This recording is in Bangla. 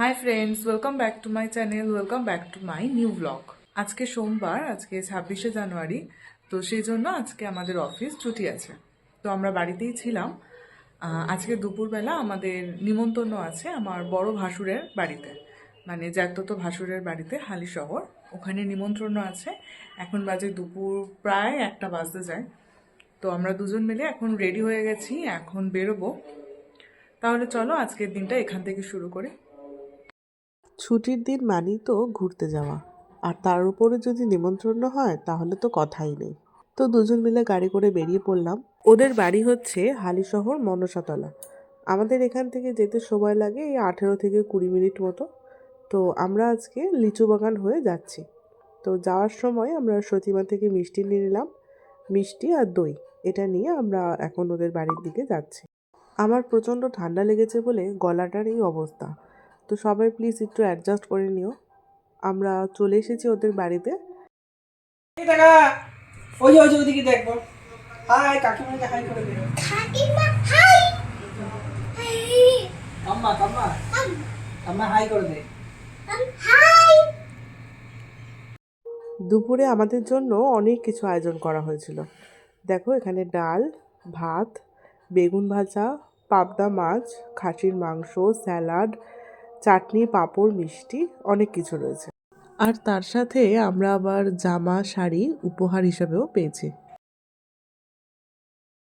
Hi friends welcome back to my channel welcome back to my new blog আজকে সোমবার, আজকে ছাব্বিশে জানুয়ারি, তো সেই জন্য আজকে আমাদের অফিস ছুটি আছে। তো আমরা বাড়িতেই ছিলাম। আজকে দুপুরবেলা আমাদের নিমন্ত্রণ আছে আমার বড় ভাসুরের বাড়িতে। মানে জ্যাঠতো ভাসুরের বাড়িতে, হালি শহর। ওখানে নিমন্ত্রণ আছে। এখন বাজে দুপুর, প্রায় একটা বাজতে যায়। তো আমরা দুজন মিলে এখন রেডি হয়ে গেছি, এখন বেরোবো। তাহলে চলো আজকের দিনটা এখান থেকে শুরু করি। ছুটির দিন মানেই তো ঘুরতে যাওয়া। আর তার উপরে যদি নিমন্ত্রণ হয়, তাহলে তো কথাই নেই। তো দুজন মিলে গাড়ি করে বেরিয়ে পড়লাম। ওদের বাড়ি হচ্ছে হালিশহর মনসাতলা। আমাদের এখান থেকে যেতে সময় লাগে এই আঠেরো থেকে কুড়ি মিনিট মতো। তো আমরা আজকে লিচু বাগান হয়ে যাচ্ছি। তো যাওয়ার সময় আমরা সতীমা থেকে মিষ্টি নিয়ে নিলাম। মিষ্টি আর দই, এটা নিয়ে আমরা এখন ওদের বাড়ির দিকে যাচ্ছি। আমার প্রচণ্ড ঠান্ডা লেগেছে বলে গলাটার এই অবস্থা। তো সবাই প্লিজ একটু অ্যাডজাস্ট করে নিও। আমরা চলে এসেছি ওদের বাড়িতে। এই ওই ওই যে দেখব হাই কাকিমাকে হাই করে দে। কাকিমা হাই! হাই কাম্মা। কাম্মা কাম্মা হাই করে দে। হাই! দুপুরে আমাদের জন্য অনেক কিছু আয়োজন করা হয়েছিল। দেখো এখানে ডাল ভাত বেগুন ভাজা পাবদা মাছ খাসির মাংস স্যালাড চাটনি, পাঁপড়, মিষ্টি, অনেক কিছু রয়েছে। আর তার সাথে আমরা আবার জামা, শাড়ি উপহার হিসাবেও পেয়েছি।